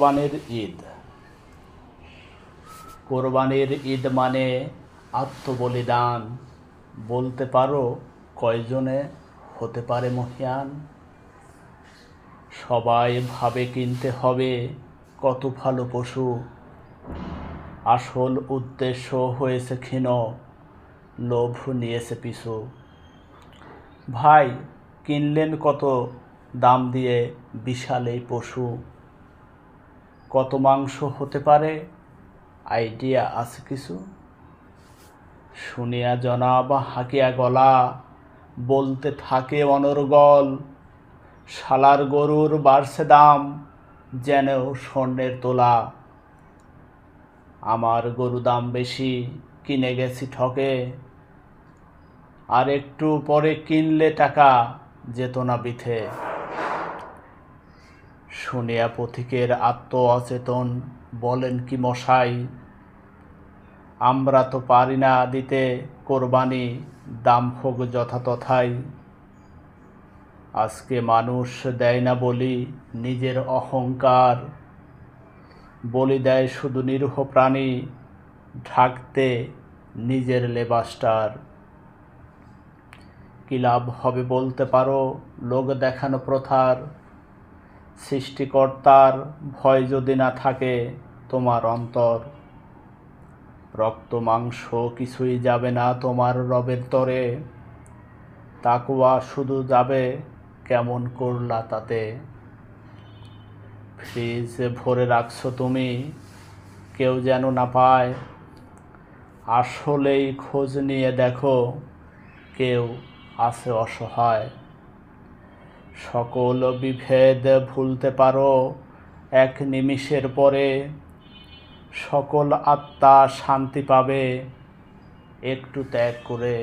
কোরবানির ঈদ। কোরবানির ঈদ মানে আত্মবলিদান। বলতে পারো কয়জনে হতে পারে মহিয়ান? সবাই ভাবে কিনতে হবে কত ভালো পশু। আসল উদ্দেশ্য হয়েছে ক্ষীণ, লোভ নিয়েছে পিছু। ভাই, কিনলেন কত দাম দিয়ে বিশাল এই পশু? কত মাংস হতে পারে? আইডিয়া আছে কিছু? শুনিয়া জনাব হাঁকিয়া গলা, বলতে থাকে অনর্গল, শালার গরুর বাড়ছে দাম যেন স্বর্ণের তোলা। আমার গরু দাম বেশি, কিনে গেছি ঠকে। আর একটু পরে কিনলে টাকা, যেত না বিথে। শুনিয়া পথিকের আত্ম অচেতন বলেন কি মশাই? আমরা তো পারি না দিতে কোরবানি দাম হোক যথাতথাই। আজকে মানুষ দেয় না বলি নিজের অহংকার। বলি দেয় শুধু নিরীহ প্রাণী, ঢাকতে নিজের লেবাসটার। কি লাভ হবে বলতে পারো, লোক দেখানো প্রথার সৃষ্টিকর্তার ভয় যদি না থাকে, তোমার অন্তর। রক্ত, মাংস কিছুই যাবে না তোমার রবের তরে। তাকুয়া শুধু যাবে কেমন করলা তাতে। ফ্রিজে ভরে রাখছো তুমি, কেউ যেন না পায়। আসলেই খোঁজ নিয়ে দেখো, কেউ আছে অসহায়। সকল বিভেদ ভুলতে পারো এক নিমিষের পরে। সকল আত্মা শান্তি পাবে একটু ত্যাগ করে